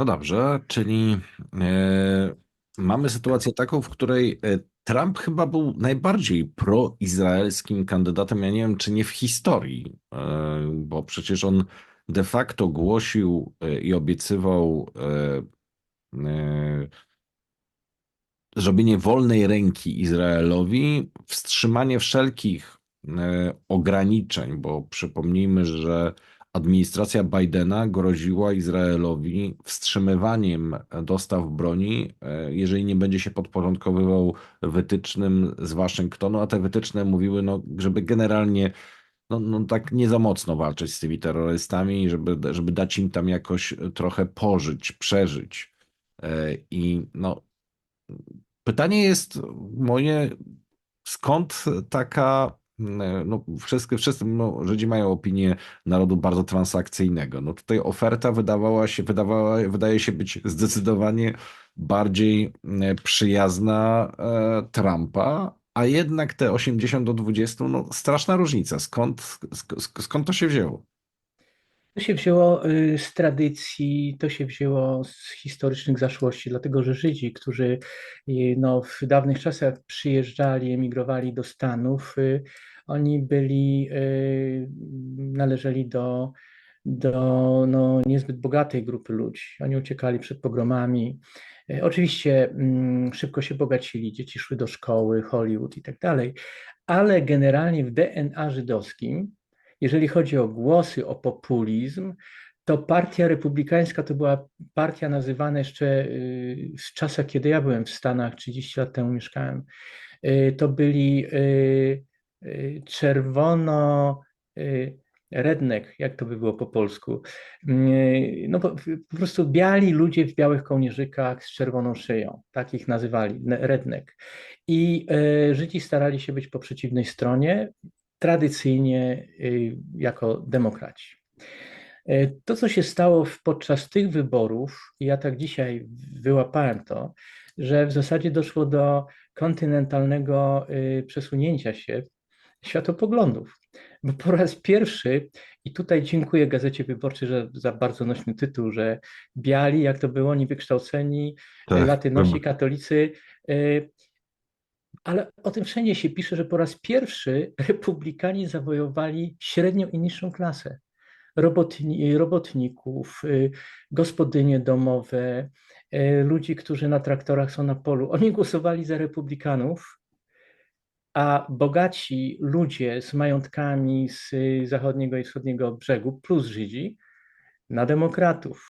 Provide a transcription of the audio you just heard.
No dobrze, czyli e, mamy sytuację taką, w której e, Trump chyba był najbardziej proizraelskim kandydatem, ja nie wiem, czy nie w historii, e, bo przecież on de facto głosił e, i obiecywał e, e, zrobienie wolnej ręki Izraelowi, wstrzymanie wszelkich e, ograniczeń, bo przypomnijmy, że administracja Bidena groziła Izraelowi wstrzymywaniem dostaw broni, e, jeżeli nie będzie się podporządkowywał wytycznym z Waszyngtonu, a te wytyczne mówiły, no, żeby generalnie no, no tak nie za mocno walczyć z tymi terrorystami, żeby, żeby dać im tam jakoś trochę pożyć, przeżyć. E, I no, Pytanie jest moje, skąd taka, no wszyscy, wszyscy no, Żydzi mają opinię narodu bardzo transakcyjnego. No tutaj oferta wydawała się, wydawała, wydaje się być zdecydowanie bardziej mm, przyjazna e, Trumpa, a jednak te 80 do 20, no straszna różnica. Skąd, sk skąd to się wzięło? To się wzięło y, z tradycji, to się wzięło z historycznych zaszłości, dlatego że Żydzi, którzy y, no, w dawnych czasach przyjeżdżali, emigrowali do Stanów, y, oni byli, należeli do, do no, niezbyt bogatej grupy ludzi. Oni uciekali przed pogromami. Oczywiście mm, szybko się bogacili, dzieci szły do szkoły, Hollywood i tak dalej, ale generalnie w DNA żydowskim jeżeli chodzi o głosy, o populizm, to partia republikańska to była partia nazywana jeszcze y, z czasach, kiedy ja byłem w Stanach, 30 lat temu mieszkałem. Y, to byli y, czerwono redneck, jak to by było po polsku. No po, po, prostu biali ludzie w białych kołnierzykach z czerwoną szyją, tak ich nazywali, redneck. I Żydzi starali się być po przeciwnej stronie, tradycyjnie y, jako demokraci. Y, to, co się stało podczas tych wyborów, i ja tak dzisiaj wyłapałem to, że w zasadzie doszło do kontynentalnego y, przesunięcia się światopoglądów. Bo po raz pierwszy, i tutaj dziękuję Gazecie Wyborczej że, za bardzo nośny tytuł, że biali, jak to było, niewykształceni, Tak, latynosi, katolicy, ale o tym wszędzie się pisze, że po raz pierwszy republikanie zawojowali średnią i niższą klasę. Robotni, robotników, y, gospodynie domowe, y, ludzi, którzy na traktorach są na polu. Oni głosowali za republikanów, a bogaci ludzie z majątkami z zachodniego i wschodniego brzegu, plus Żydzi, na demokratów.